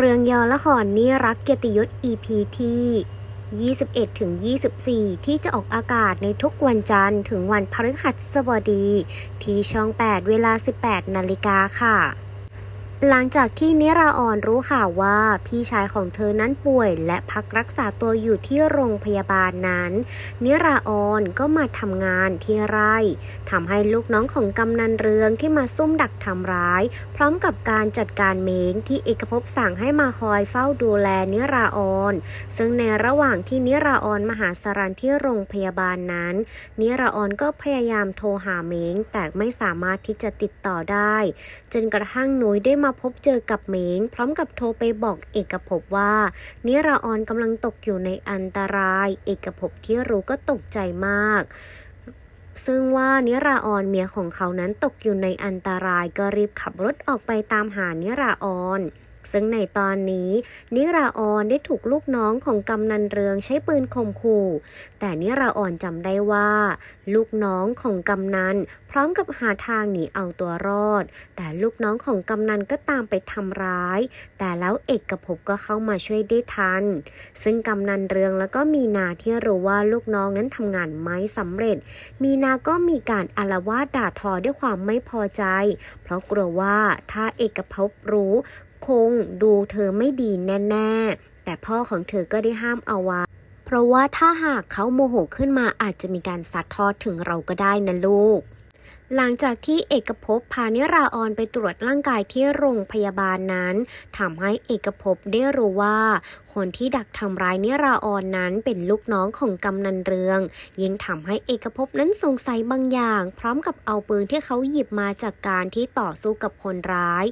เรื่องย่อละครนี่รักเกียรติยศ EP ที่ 21 ถึง 24 ที่จะออกอากาศในทุกวันจันทร์ถึงวันพฤหัสบดี ที่ช่อง 8 เวลา 18 นาฬิกาค่ะ หลังจากที่นิราออนรู้ข่าวว่าพี่ชายของเธอนั้นป่วยและพักรักษาตัวอยู่ที่โรงพยาบาลนั้น นิราออนก็มาทำงานที่ไร่ทำให้ลูกน้องของกำนันเรืองที่มาซุ่มดักทำร้าย พร้อมกับการจัดการเม้งที่เอกภพสั่งให้มาคอยเฝ้าดูแลนิราออน ซึ่งในระหว่างที่นิราออนมาหาสารันที่โรงพยาบาลนั้น นิราออนก็พยายามโทรหาเม้งแต่ไม่สามารถที่จะติดต่อได้ จนกระทั่งนุ้ยได้มาพบเจอกับเม้งพร้อมกับโทรไปบอกเอกภพว่านิราออนกำลังตกอยู่ในอันตราย เอกภพที่รู้ก็ตกใจมาก ซึ่งว่านิราออนเมียของเขานั้นตกอยู่ในอันตรายก็รีบขับรถออกไปตามหานิราออน ซึ่งในตอนนี้นิราออนได้ถูกลูกน้องของกำนันเรืองใช้ปืนข่มขู่ แต่นิราออนจำได้ว่า ลูกน้องของกำนันพร้อมกับหาทางหนีเอาตัวรอด แต่ลูกน้องของกำนันก็ตามไปทำร้าย แต่แล้วเอกภพก็เข้ามาช่วยได้ทัน ซึ่งกำนันเรืองแล้วก็มีนาที่รู้ว่าลูกน้องนั้นทำงานไม่สำเร็จ มีนาก็มีการอาละวาดด่าทอด้วยความไม่พอใจ เพราะกลัวว่าถ้าเอกภพรู้ คงดูเธอไม่ดีแน่ๆ แต่พ่อของเธอก็ได้ห้ามเอาไว้เพราะว่าถ้าหากเขาโมโหขึ้นมาอาจจะมีการซัดทอดถึงเราก็ได้นะลูก หลังจากที่เอกภพพานิราออนไปตรวจร่างกายที่โรงพยาบาลนั้นทำให้เอกภพได้รู้ว่าคนที่ดักทำร้ายนิราออนนั้นเป็นลูกน้องของกำนันเรือง ยิ่งทำให้เอกภพนั้นสงสัยบางอย่าง พร้อมกับเอาปืนที่เขาหยิบมาจากการที่ต่อสู้กับคนร้าย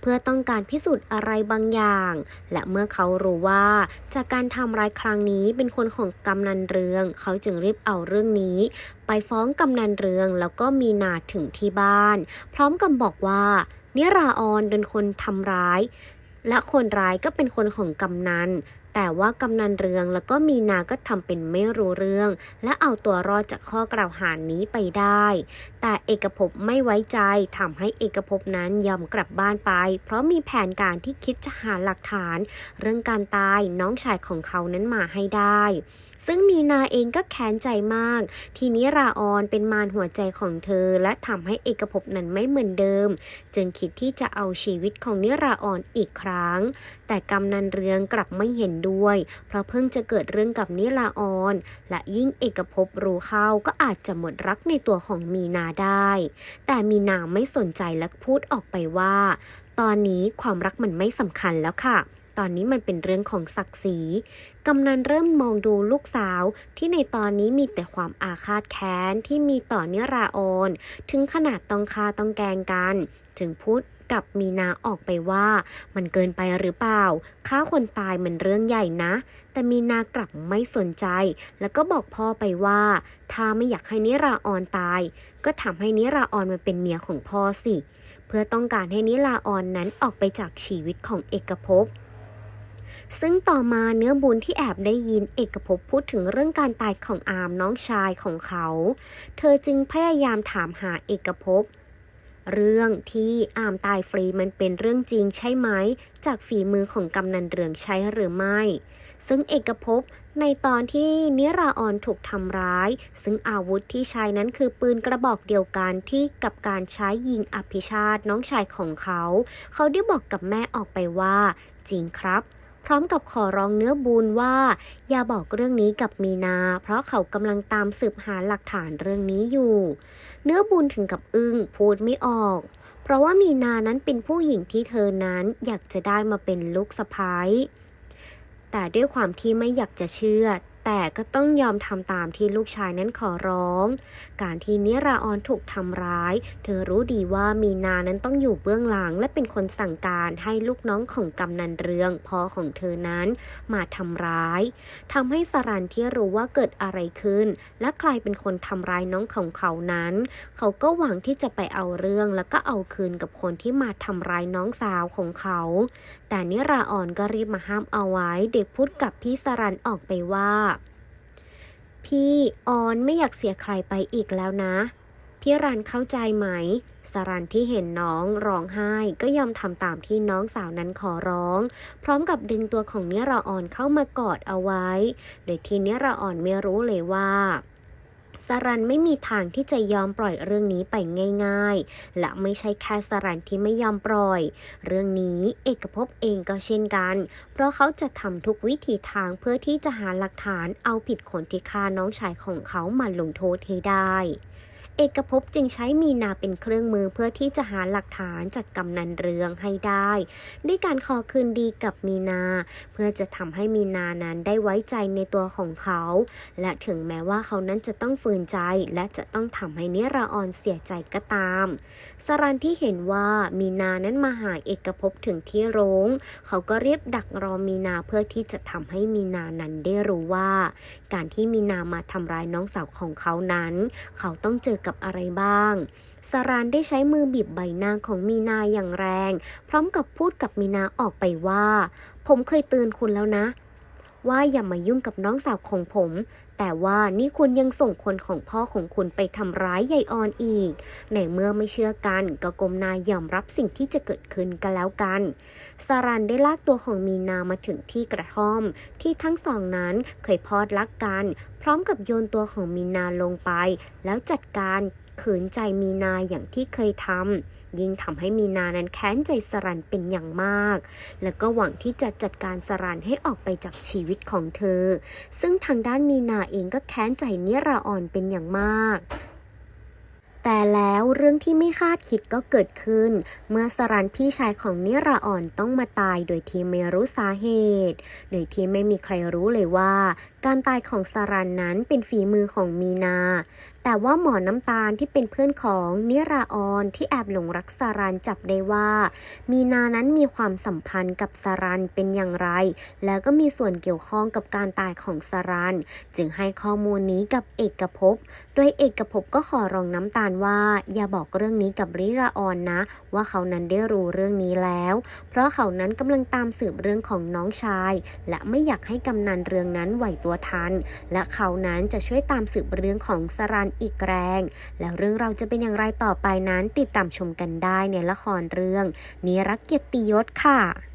เพื่อต้องการพิสูจน์อะไรบางอย่าง และเมื่อเขารู้ว่า จากการทำร้ายครั้งนี้เป็นคนของกำนันเรือง เขาจึงรีบเอาเรื่องนี้ ไปฟ้องกำนันเรืองแล้วก็มีนาถึงที่บ้าน พร้อมกับบอกว่านิราออนเป็นคนทำร้าย และคนร้ายก็เป็นคนของกำนันแต่ว่ากำนันเรืองแล้วก็มีนาก็ทำเป็นไม่รู้เรื่อง และเอาตัวรอดจากข้อกล่าวหานี้ไปได้ แต่เอกภพไม่ไว้ใจทำให้เอกภพนั้นยอมกลับบ้านไป เพราะมีแผนการที่คิดจะหาหลักฐาน เรื่องการตายน้องชายของเขานั้นมาให้ได้ ซึ่งมีนาเองก็แค้นใจมาก ทีนี้ราออนเป็นมารหัวใจของเธอ และทำให้เอกภพนั้นไม่เหมือนเดิม จึงคิดที่จะเอาชีวิตของนิราออนอีกครั้ง แต่กำนันเรืองกลับไม่เห็นด้วย เพราะเพิ่งจะเกิดเรื่องกับนิราออน และยิ่งเอกภพรู้เข้าก็อาจจะหมดรักในตัวของมีนาได้ แต่มีนาไม่สนใจและพูดออกไปว่า ตอนนี้ความรักมันไม่สำคัญแล้วค่ะ ตอนนี้มันเป็นเรื่องของศักดิ์ศรี กำนันเริ่มมองดูลูกสาวที่ในตอนนี้มีแต่ความอาฆาตแค้นที่มีต่อเนราออน ถึงขนาดต้องฆ่าต้องแกงกัน จึงพูดกับมีนาออกไปว่า มันเกินไปหรือเปล่าฆ่าคนตายมันเรื่องใหญ่นะ แต่มีนากลับไม่สนใจ แล้วก็บอกพ่อไปว่า ถ้าไม่อยากให้นิราออนตาย ก็ทำให้นิราออนมาเป็นเมียของพ่อสิ เพื่อต้องการให้นิราออนนั้นออกไปจากชีวิตของเอกภพ ซึ่งต่อมาเนื้อบุญที่แอบได้ยินเอกภพพูดถึงเรื่องการตายของอามน้องชายของเขา เธอจึงพยายามถามหาเอกภพเรื่องที่อามตายฟรีมันเป็นเรื่องจริงใช่ไหม จากฝีมือของกำนันเรืองใช้หรือไม่ ซึ่งเอกภพในตอนที่นิราออนถูกทำร้าย ซึ่งอาวุธที่ใช้นั้นคือปืนกระบอกเดียวกันที่กับการใช้ยิงอภิชาติน้องชายของเขา เขาได้บอกกับแม่ออกไปว่า จริงครับ ร้อมกับขอร้องเนื้อบุญว่า อย่าบอกเรื่องนี้กับมีนา เพราะเขากำลังตามสืบหาหลักฐานเรื่องนี้อยู่ เนื้อบุญถึงกับอึ้งพูดไม่ออก เพราะว่ามีนานั้นเป็นผู้หญิงที่เธอนั้นอยากจะได้มาเป็นลูกสะพ้ายแต่ด้วยความที่ไม่อยากจะเชื่อแต่ก็ต้องยอมทำตามที่ลูกชายนั้นขอร้อง การที่นิราออนถูกทำร้าย เธอรู้ดีว่ามีนานั้นต้องอยู่เบื้องหลัง และเป็นคนสั่งการให้ลูกน้องของกำนันเรืองพ่อของเธอนั้นมาทำร้ายทำให้สรันที่รู้ว่าเกิดอะไรขึ้น และใครเป็นคนทำร้ายน้องของเขานั้น เขาก็หวังที่จะไปเอาเรื่องแล้วก็เอาคืนกับคนที่มาทำร้ายน้องสาวของเขา แต่นิราออนก็รีบมาห้ามเอาไว้ เด็กพูดกับพี่สรันออกไปว่า พี่ออนไม่อยากเสียใครไปอีกแล้วนะ พี่รันเข้าใจไหม สรันที่เห็นน้องร้องไห้ก็ยอมทำตามที่น้องสาวนั้นขอร้อง พร้อมกับดึงตัวของเนราออนเข้ามากอดเอาไว้ โดยที่เนราออนไม่รู้เลยว่า สรันไม่มีทางที่จะยอมปล่อยเรื่องนี้ไปง่ายๆ และไม่ใช่แค่สรันที่ไม่ยอมปล่อย เรื่องนี้เอกภพเองก็เช่นกัน เพราะเขาจะทำทุกวิถีทางเพื่อที่จะหาหลักฐานเอาผิดคนที่ฆ่าน้องชายของเขามาลงโทษให้ได้ เอกภพจึงใช้มีนาเป็นเครื่องมือเพื่อที่จะหาหลักฐานจากกำนันเรืองให้ได้ ด้วยการขอคืนดีกับมีนา เพื่อจะทำให้มีนานั้นได้ไว้ใจในตัวของเขา และถึงแม้ว่าเขานั้นจะต้องฝืนใจและจะต้องทำให้เนราออนเสียใจก็ตาม สรันที่เห็นว่ามีนานั้นมาหาเอกภพถึงที่โรงเขาก็เรียบดักรอมีนาเพื่อที่จะทำให้มีนานั้นได้รู้ว่า การที่มีนามาทำร้ายน้องสาวของเขานั้น เขาต้องเจอกับอะไรบ้างสรานได้ใช้มือบีบใบหน้าของมีนาอย่างแรง พร้อมกับพูดกับมีนาออกไปว่า ผมเคยเตือนคุณแล้วนะ ว่าอย่ามายุ่งกับน้องสาวของผม แต่ว่านี่คุณยังส่งคนของพ่อของคุณไปทำร้ายยายออนอีก ในเมื่อไม่เชื่อกันก็กรมนายยอมรับสิ่งที่จะเกิดขึ้นกันแล้วกันสารันได้ลากตัวของมีนามาถึงที่กระท่อม ที่ทั้งสองนั้นเคยพอดรักกัน พร้อมกับโยนตัวของมีนาลงไป แล้วจัดการ ขืนใจมีนาอย่างที่เคยทำยิ่งทำให้มีนานั้นแค้นใจสรันเป็นอย่างมาก และก็หวังที่จะจัดการสรันให้ออกไปจากชีวิตของเธอ ซึ่งทางด้านมีนาเองก็แค้นใจเนราอ่อนเป็นอย่างมาก แต่แล้วเรื่องที่ไม่คาดคิดก็เกิดขึ้น เมื่อสรันพี่ชายของเนราอ่อนต้องมาตายโดยที่ไม่รู้สาเหตุ โดยที่ไม่มีใครรู้เลยว่า การตายของสรันนั้นเป็นฝีมือของมีนา แต่ว่าหมอน้ำตาลที่เป็นเพื่อนของนิราออนที่แอบหลงรักสรันจับได้ว่า มีนานั้นมีความสัมพันธ์กับสรันเป็นอย่างไร แล้วก็มีส่วนเกี่ยวข้องกับการตายของสรันจึงให้ข้อมูลนี้กับเอกภพ โดยเอกภพก็ขอร้องน้ำตาลว่าอย่าบอกเรื่องนี้กับริราออนนะ ว่าเขานั้นได้รู้เรื่องนี้แล้ว เพราะเขานั้นกำลังตามสืบเรื่องของน้องชาย และไม่อยากให้กำนันเรื่องนั้นไหวตัวทัน และเขานั้นจะช่วยตามสืบเรื่องของสรันอีกแรง แล้วเรื่องเราจะเป็นอย่างไรต่อไปนั้นติดตามชมกันได้ในละครเรื่องนิรักเกียรติยศค่ะ